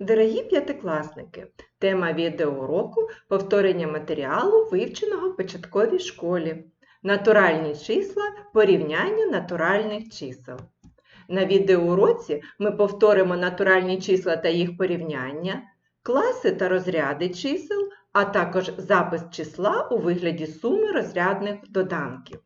Дорогі п'ятикласники, тема відеоуроку – повторення матеріалу, вивченого в початковій школі. Натуральні числа – порівняння натуральних чисел. На відеоуроці ми повторимо натуральні числа та їх порівняння, класи та розряди чисел, а також запис числа у вигляді суми розрядних доданків.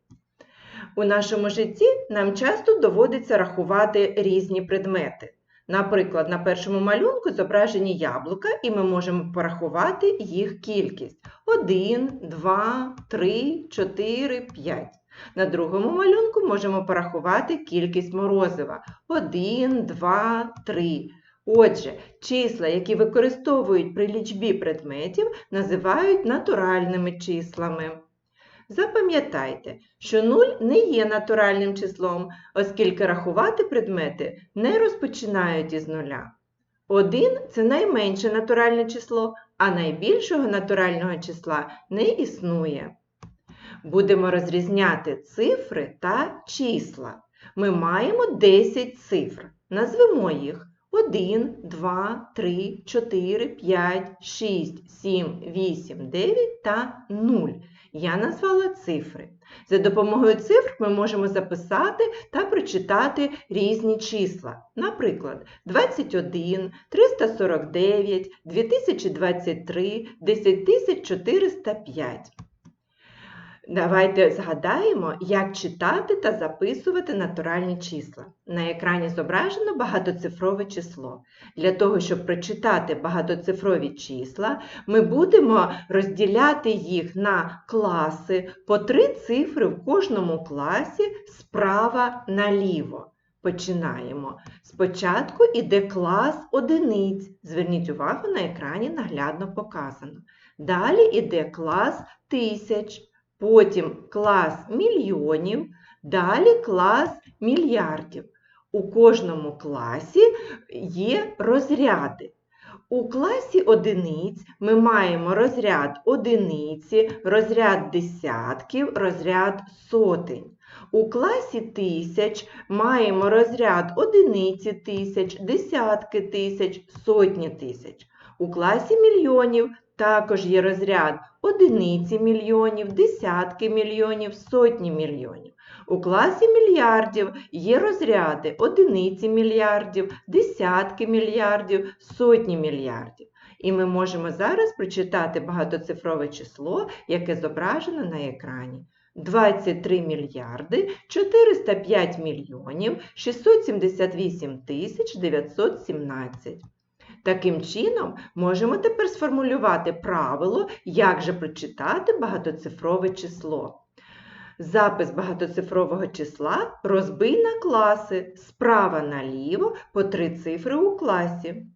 У нашому житті нам часто доводиться рахувати різні предмети. Наприклад, на першому малюнку зображені яблука, і ми можемо порахувати їх кількість. 1, 2, 3, 4, 5. На другому малюнку можемо порахувати кількість морозива. 1, 2, 3. Отже, числа, які використовують при лічбі предметів, називають натуральними числами. Запам'ятайте, що 0 не є натуральним числом, оскільки рахувати предмети не розпочинають із нуля. 1 – це найменше натуральне число, а найбільшого натурального числа не існує. Будемо розрізняти цифри та числа. Ми маємо 10 цифр. Назвемо їх 1, 2, 3, 4, 5, 6, 7, 8, 9 та 0. Я назвала цифри. За допомогою цифр ми можемо записати та прочитати різні числа. Наприклад, 21, 349, 2023, 10405. Давайте згадаємо, як читати та записувати натуральні числа. На екрані зображено багатоцифрове число. Для того, щоб прочитати багатоцифрові числа, ми будемо розділяти їх на класи по три цифри в кожному класі справа наліво. Починаємо. Спочатку йде клас одиниць. Зверніть увагу, на екрані наглядно показано. Далі йде клас тисяч потім клас мільйонів, далі клас мільярдів. У кожному класі є розряди. У класі одиниць ми маємо розряд одиниці, розряд десятків, розряд сотень. У класі тисяч маємо розряд одиниці тисяч, десятки тисяч, сотні тисяч. У класі мільйонів також є розряд одиниці мільйонів, десятки мільйонів, сотні мільйонів. У класі мільярдів є розряди одиниці мільярдів, десятки мільярдів, сотні мільярдів. І ми можемо зараз прочитати багатоцифрове число, яке зображено на екрані. 23 мільярди 405 мільйонів 678 тисяч 917. Таким чином, можемо тепер сформулювати правило, як же прочитати багатоцифрове число. Запис багатоцифрового числа розбий на класи справа наліво по три цифри у класі.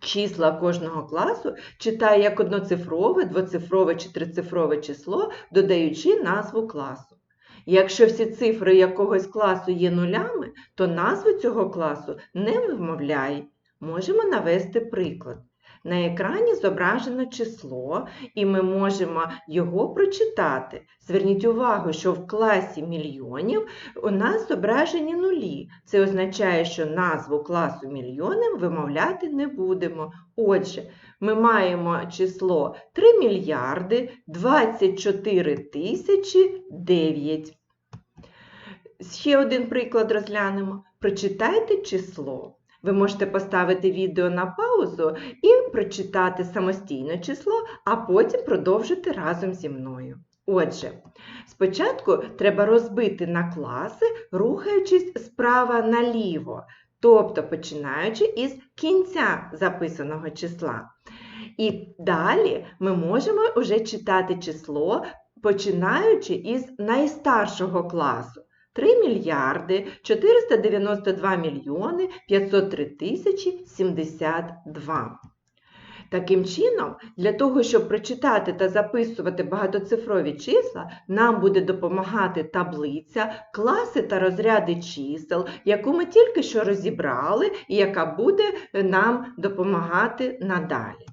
Числа кожного класу читає як одноцифрове, двоцифрове чи трицифрове число, додаючи назву класу. Якщо всі цифри якогось класу є нулями, то назву цього класу не вимовляй. Можемо навести приклад. На екрані зображено число, і ми можемо його прочитати. Зверніть увагу, що в класі мільйонів у нас зображені нулі. Це означає, що назву класу мільйонів вимовляти не будемо. Отже, ми маємо число 3 мільярди 24 тисячі 9. Ще один приклад розглянемо. Прочитайте число. Ви можете поставити відео на паузу і прочитати самостійно число, а потім продовжити разом зі мною. Отже, спочатку треба розбити на класи, рухаючись справа наліво, тобто починаючи із кінця записаного числа. І далі ми можемо вже читати число, починаючи із найстаршого класу. 3 мільярди 492 мільйони 503 тисячі 72. Таким чином, для того, щоб прочитати та записувати багатоцифрові числа, нам буде допомагати таблиця, класи та розряди чисел, яку ми тільки що розібрали і яка буде нам допомагати надалі.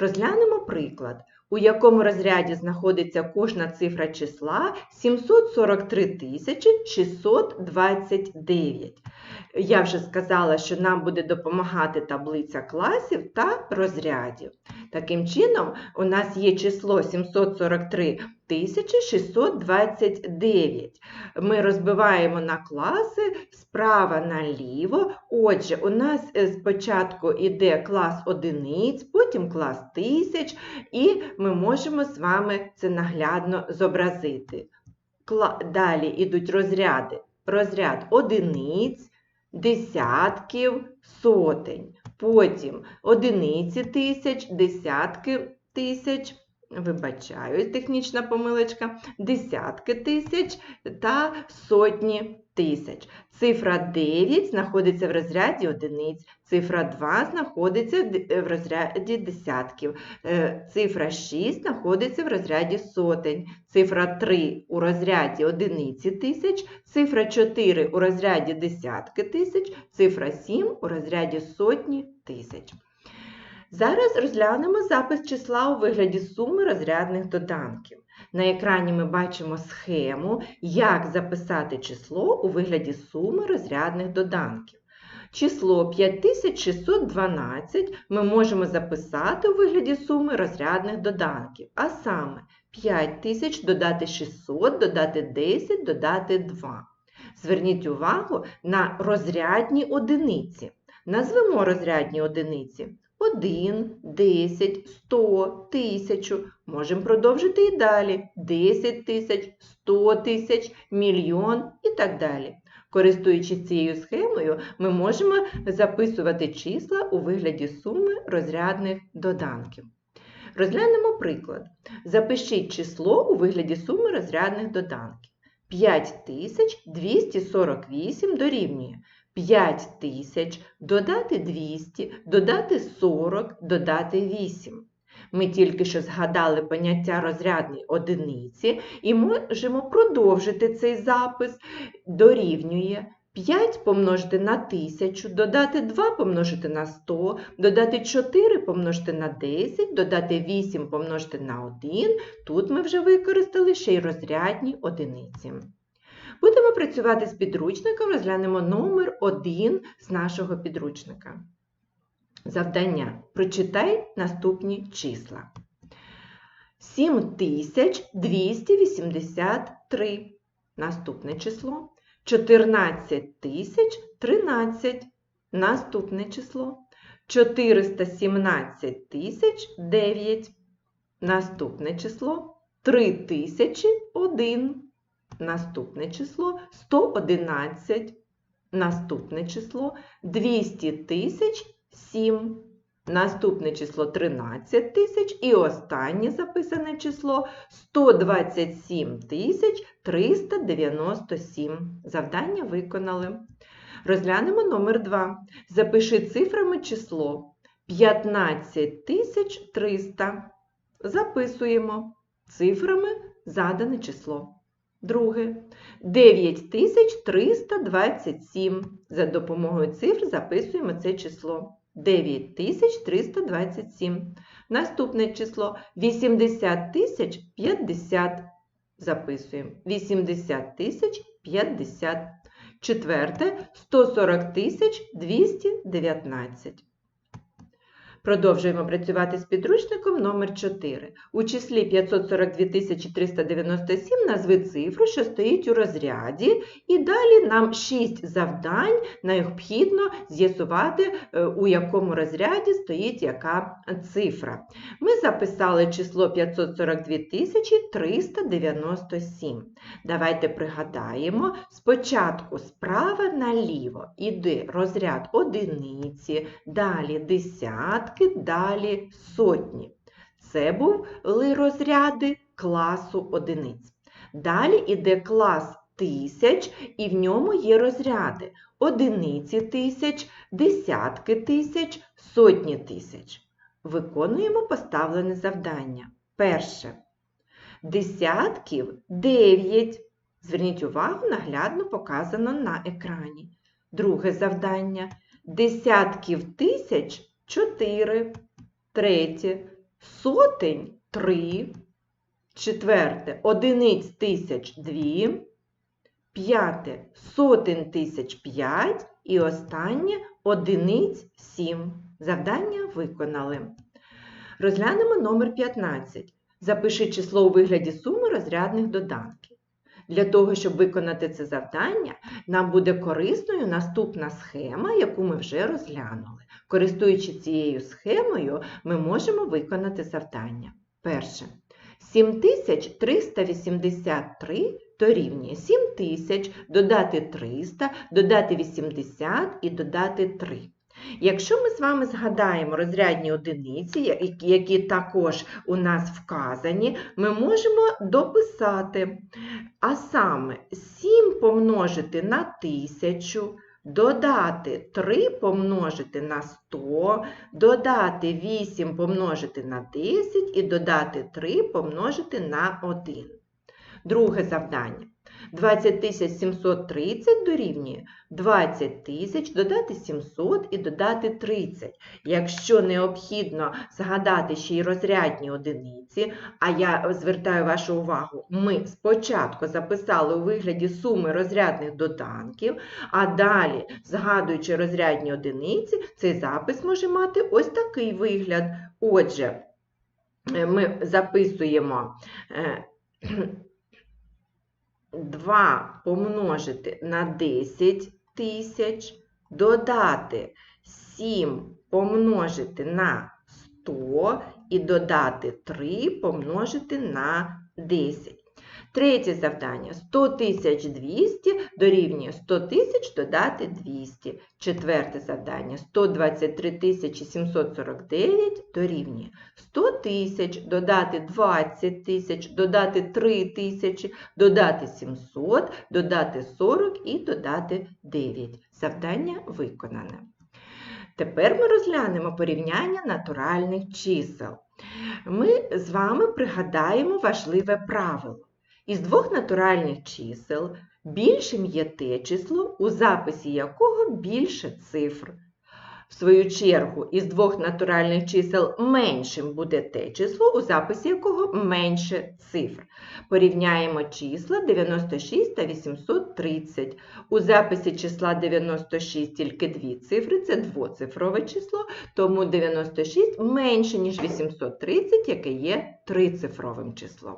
Розглянемо приклад. У якому розряді знаходиться кожна цифра числа 743 629. Я вже сказала, що нам буде допомагати таблиця класів та розрядів. Таким чином, у нас є число 743 629. Ми розбиваємо на класи справа наліво. Отже, у нас е, спочатку йде клас одиниць, потім клас тисяч, і ми можемо з вами це наглядно зобразити. Далі йдуть розряди. Розряд одиниць, десятків, сотень. Потім одиниці тисяч, десятки тисяч, вибачаю, технічна помилочка, десятки тисяч та сотні тисяч. Цифра 9 знаходиться в розряді одиниць, цифра 2 знаходиться в розряді десятків, е, цифра 6 знаходиться в розряді сотень, цифра 3 у розряді одиниці тисяч, цифра 4 у розряді десятки тисяч, цифра 7 у розряді сотні тисяч. Зараз розглянемо запис числа у вигляді суми розрядних доданків. На екрані ми бачимо схему, як записати число у вигляді суми розрядних доданків. Число 5612 ми можемо записати у вигляді суми розрядних доданків, а саме 5000 додати 600, додати 10, додати 2. Зверніть увагу на розрядні одиниці. Назвемо розрядні одиниці 1, 10, 100, 1000. Можемо продовжити і далі 10 тисяч, 100 тисяч, мільйон і так далі. Користуючись цією схемою, ми можемо записувати числа у вигляді суми розрядних доданків. Розглянемо приклад. Запишіть число у вигляді суми розрядних доданків. 5248 дорівнює 5000 додати 200, додати 40, додати 8. Ми тільки що згадали поняття розрядної одиниці і можемо продовжити цей запис. Дорівнює 5 помножити на 1000, додати 2 помножити на 100, додати 4 помножити на 10, додати 8 помножити на 1. Тут ми вже використали ще й розрядні одиниці. Будемо працювати з підручником, розглянемо номер 1 з нашого підручника. Завдання. Прочитай наступні числа. 7283. Наступне число. 14013. Наступне число. 417009. Наступне число. 3001. Наступне число 111. Наступне число 200 тисяч 7. Наступне число 13 тисяч. І останнє записане число 127 тисяч 397. Завдання виконали. Розглянемо номер 2. Запиши цифрами число 15 тисяч 300. Записуємо цифрами задане число. Друге. 9327. За допомогою цифр записуємо це число. 9327. Наступне число 80050. Записуємо. 80050. Четверте 140219. Продовжуємо працювати з підручником номер 4. У числі 542 397 назви цифру, що стоїть у розряді, і далі нам 6 завдань необхідно з'ясувати, е, у якому розряді стоїть яка цифра. Ми записали число 542 397. Давайте пригадаємо, спочатку справа наліво іде розряд одиниці, далі десятки, далі сотні. Це були розряди класу одиниць. Далі іде клас тисяч, і в ньому є розряди одиниці тисяч, десятки тисяч, сотні тисяч. Виконуємо поставлене завдання. Перше. Десятків 9. Зверніть увагу, наглядно показано на екрані. Друге завдання. Десятків тисяч 4. Третє. Сотень 3, четверте одиниць тисяч 2, п'яте сотень тисяч 5 і останнє одиниць 7. Завдання виконали. Розглянемо номер 15. Запиши число у вигляді суми розрядних доданків. Для того, щоб виконати це завдання, нам буде корисною наступна схема, яку ми вже розглянули. Користуючись цією схемою, ми можемо виконати завдання. Перше. 7383 дорівнює 7000, додати 300, додати 80 і додати 3. Якщо ми з вами згадаємо розрядні одиниці, які також у нас вказані, ми можемо дописати. А саме 7 помножити на 1000, додати 3 помножити на 100, додати 8 помножити на 10 і додати 3 помножити на 1. Друге завдання. 20730 дорівнює 20 тисяч, додати 700 і додати 30. Якщо необхідно згадати ще й розрядні одиниці, а я звертаю вашу увагу, ми спочатку записали у вигляді суми розрядних доданків, а далі, згадуючи розрядні одиниці, цей запис може мати ось такий вигляд. Отже, е, ми записуємо е, 2 помножити на 10 тисяч, додати 7 помножити на 100 і додати 3 помножити на 10. Третє завдання 100 200 дорівнює 100 тисяч додати 200. Четверте завдання 123 749 дорівнює 100 тисяч додати 20 тисяч, додати 3 тисячі, додати 700, додати 40 і додати 9. Завдання виконане. Тепер ми розглянемо порівняння натуральних чисел. Ми з вами пригадаємо важливе правило. Із двох натуральних чисел більшим є те число, у записі якого більше цифр. В свою чергу, із двох натуральних чисел меншим буде те число, у записі якого менше цифр. Порівняємо числа 96 та 830. У записі числа 96 тільки дві цифри, це двоцифрове число, тому 96 менше, ніж 830, яке є трицифровим числом.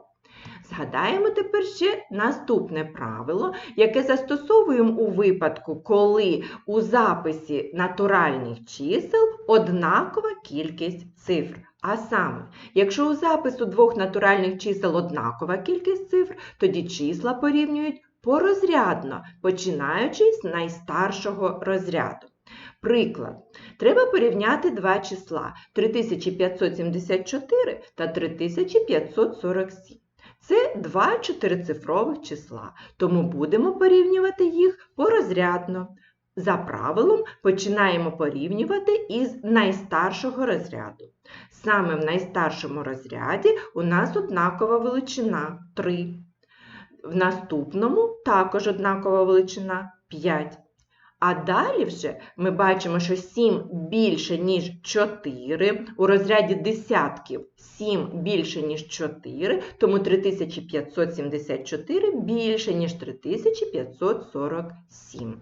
Згадаємо тепер ще наступне правило, яке застосовуємо у випадку, коли у записі натуральних чисел однакова кількість цифр. А саме, якщо у запису двох натуральних чисел однакова кількість цифр, тоді числа порівнюють порозрядно, починаючи з найстаршого розряду. Приклад. Треба порівняти два числа 3574 та 3547. Це два чотирицифрових числа, тому будемо порівнювати їх порозрядно. За правилом починаємо порівнювати із найстаршого розряду. Саме в найстаршому розряді у нас однакова величина 3. В наступному також однакова величина 5. А далі вже ми бачимо, що 7 більше, ніж 4, у розряді десятків 7 більше, ніж 4, тому 3574 більше, ніж 3547.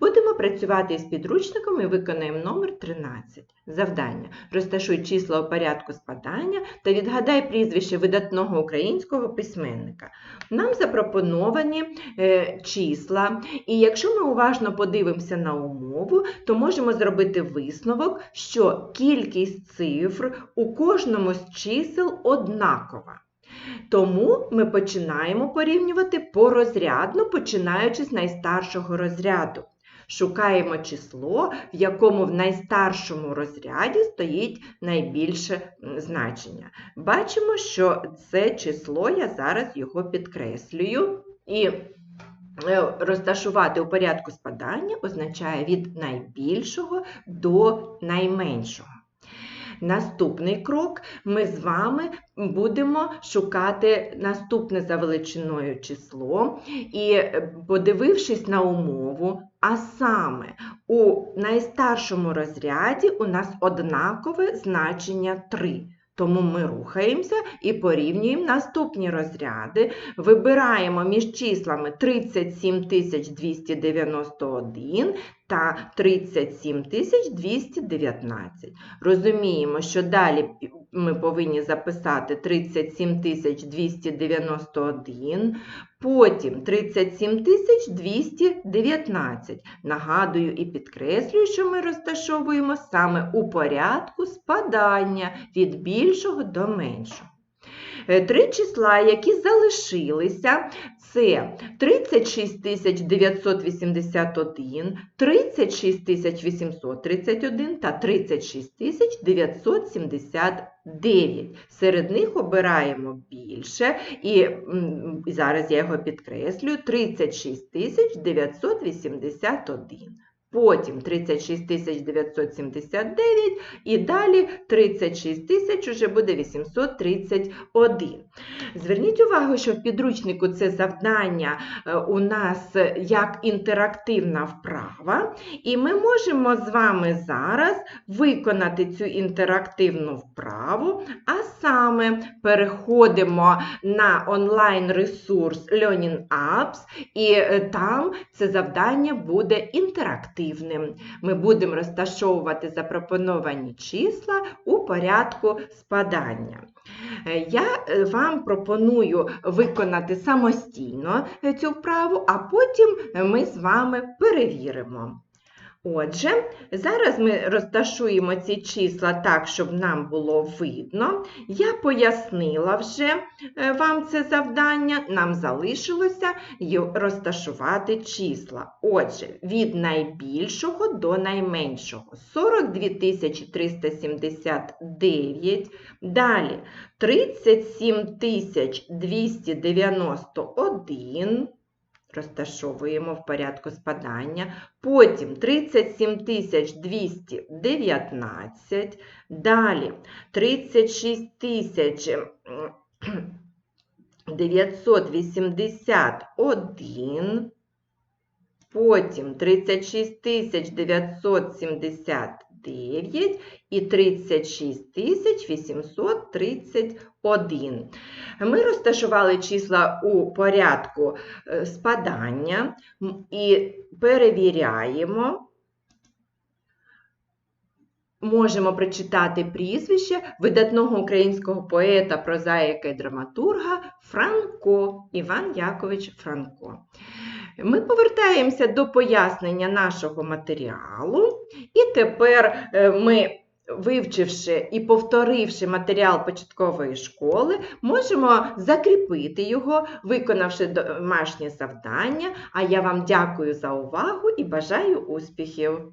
Будемо працювати із підручником і виконаємо номер 13. Завдання. Розташуй числа у порядку спадання та відгадай прізвище видатного українського письменника. Нам запропоновані е, числа, і якщо ми уважно подивимося на умову, то можемо зробити висновок, що кількість цифр у кожному з чисел однакова. Тому ми починаємо порівнювати порозрядно, починаючи з найстаршого розряду. Шукаємо число, в якому в найстаршому розряді стоїть найбільше значення. Бачимо, що це число, я зараз його підкреслюю. І е, розташувати у порядку спадання означає від найбільшого до найменшого. Наступний крок ми з вами будемо шукати наступне за величиною число і, е, подивившись на умову, а саме у найстаршому розряді у нас однакове значення 3. Тому ми рухаємося і порівнюємо наступні розряди. Вибираємо між числами 37 291 та 37 219. Розуміємо, що далі ми повинні записати 37 291, потім 37 219. Нагадую і підкреслюю, що ми розташовуємо саме у порядку спадання від більшого до меншого. Е, Три числа, які залишилися, це 36 981, 36 831 та 36 979. Серед них обираємо більше, і зараз я його підкреслюю, 36 981. Потім 36 979 і далі 36 тисяч уже буде 831. Зверніть увагу, що в підручнику це завдання е, у нас як інтерактивна вправа, і ми можемо з вами зараз виконати цю інтерактивну вправу, а саме переходимо на онлайн-ресурс Learning Apps, і е, там це завдання буде інтерактивним. Ми будемо розташовувати запропоновані числа у порядку спадання. Е, Я е, вам пропоную виконати самостійно е, цю вправу, а потім ми з вами перевіримо. Отже, зараз ми розташуємо ці числа так, щоб нам було видно. Я пояснила вже е, вам це завдання, нам залишилося розташувати числа. Отже, від найбільшого до найменшого. 42 379, далі. 37 291, розташовуємо в порядку спадання, потім 37 219, далі 36 тисяч 981, потім 36 979 і 36 831. Ми розташували числа у порядку е, спадання і перевіряємо. Можемо прочитати прізвище видатного українського поета, прозаїка і драматурга Франко, Іван Якович Франко. Ми повертаємося до пояснення нашого матеріалу, і тепер е, ми, вивчивши і повторивши матеріал початкової школи, можемо закріпити його, виконавши домашнє завдання. А я вам дякую за увагу і бажаю успіхів!